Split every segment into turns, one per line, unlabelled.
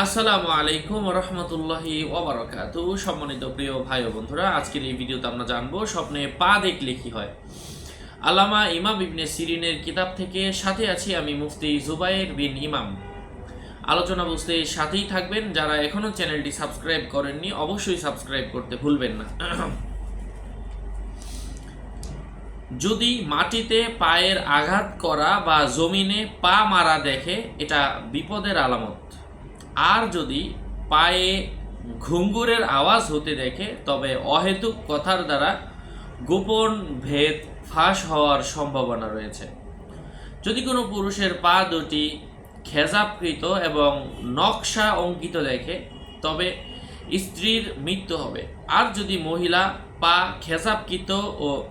আসসালামু আলাইকুম রহমতুল্লাহি ওবরাকাতু সম্মানিত প্রিয় ভাই ও বন্ধুরা, আজকের এই ভিডিওতে আমরা জানব, স্বপ্নে পা দেখলে কি হয়? আলামা ইমাম ইবনে সিরিনের কিতাব থেকে সাথে আছি আমি মুফতি জুবাইর বিন ইমাম। আলোচনা বুঝতে সাথেই থাকবেন। যারা এখনও চ্যানেলটি সাবস্ক্রাইব করেননি, অবশ্যই সাবস্ক্রাইব করতে ভুলবেন না। যদি মাটিতে পায়ের আঘাত করা বা জমিনে পা মারা দেখে, এটা বিপদের আলামত। আর যদি পায়ে ঘুঙ্গুরের আওয়াজ হতে দেখে, তবে অহেতুক কথার দ্বারা গোপন ভেদ ফাঁস হওয়ার সম্ভাবনা রয়েছে। যদি কোনো পুরুষের পা দুটি খেজাবকৃত এবং নকশা অঙ্কিত দেখে, তবে স্ত্রীর মৃত্যু হবে। আর যদি মহিলা পা খেজাবকৃত ও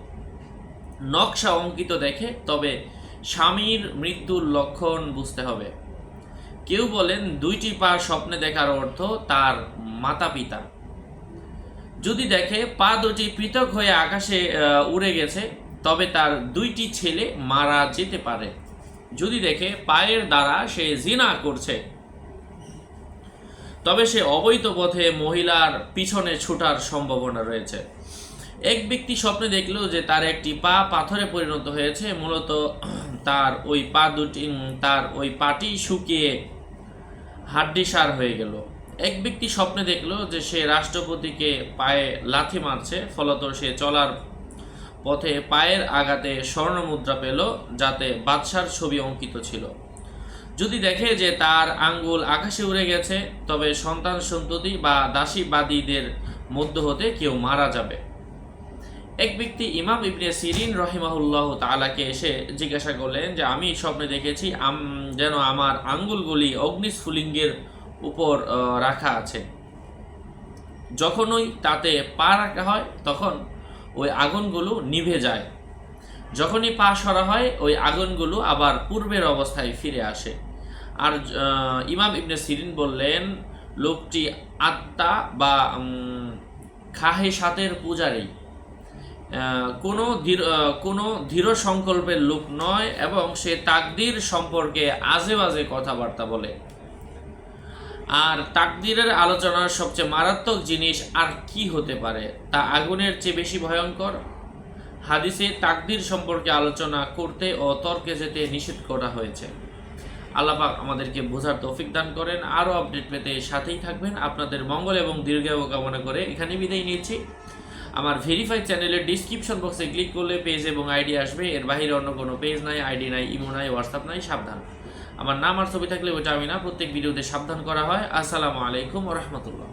নকশা অঙ্কিত দেখে, তবে স্বামীর মৃত্যুর লক্ষণ বুঝতে হবে। কেউ বলেন দুইটি পা স্বপ্নে দেখার অর্থ তার মাতা পিতা যদি দেখে, পা দুটি পৃথক হয়ে আকাশে উড়ে গেছে, তবে তার দুইটি ছেলে মারা যেতে পারে। যদি দেখে, পায়ের দ্বারা সে জিনা করছে, তবে সে অবৈধ পথে মহিলার পিছনে ছোটার সম্ভাবনা রয়েছে। এক ব্যক্তি স্বপ্নে দেখল যে তার একটি পা পাথরে পরিণত হয়েছে, মূলত তার ওই পা দুটি তার ওই পাটি শুকিয়ে হাড্ডিসার হয়ে গেল। এক ব্যক্তি স্বপ্নে দেখল যে সে রাষ্ট্রপতিকে পায়ে লাথি মারছে, ফলত সে চলার পথে পায়ের আঘাতে স্বর্ণ মুদ্রা পেল, যাতে বাদশার ছবি অঙ্কিত ছিল। যদি দেখে যে তার আঙ্গুল আকাশে উড়ে গেছে, তবে সন্তান সন্ততি বা দাসীবাদীদের মধ্য হতে কেউ মারা যাবে। এক ব্যক্তি ইমাম ইবনে সিরিন রহিমাহুল্লাহ তালাকে এসে জিজ্ঞাসা করলেন যে, আমি স্বপ্নে দেখেছি আম- যেন আমার আঙ্গুলগুলি অগ্নিস্ফুলিঙ্গের উপর রাখা আছে। যখনই তাতে পা রাখা হয়, তখন ওই আগুনগুলো নিভে যায়। যখনই পা সরা হয়, ওই আগুনগুলো আবার পূর্বের অবস্থায় ফিরে আসে। আর ইমাম ইবনে সিরিন বললেন, লোকটি আত্মা বা খাহে সাতের পূজারী। কোনো কোনো দৃঢ় সংকল্পের লোক নয় এবং সে তাকদির সম্পর্কে আজে বাজে কথাবার্তা বলে। আর তাকদিরের আলোচনার সবচেয়ে মারাত্মক জিনিস আর কি হতে পারে তা আগুনের চেয়ে বেশি ভয়ঙ্কর? হাদিসে তাকদির সম্পর্কে আলোচনা করতে ও তর্কে যেতে নিষেধ করা হয়েছে। আল্লাপাক আমাদেরকে বোঝার তৌফিক দান করেন। আরও আপডেট পেতে সাথেই থাকবেন। আপনাদের মঙ্গল এবং দীর্ঘায়ু কামনা করে এখানে বিদায় নিচ্ছি। আমার ভেরিফাইড চ্যানেলের ডিসক্রিপশন বক্সে ক্লিক করলে পেজ এবং আইডি আসবে। এর বাইরে অন্য কোনো পেজ নাই আইডি নাই ইমো নাই হোয়াটসঅ্যাপ নাই, সাবধান। আমার নাম আর ছবি থাকলে ওটা আমি না, প্রত্যেক ভিডিওতে সাবধান করা হয়। আসসালামু আলাইকুম রহমতুল্লাহ।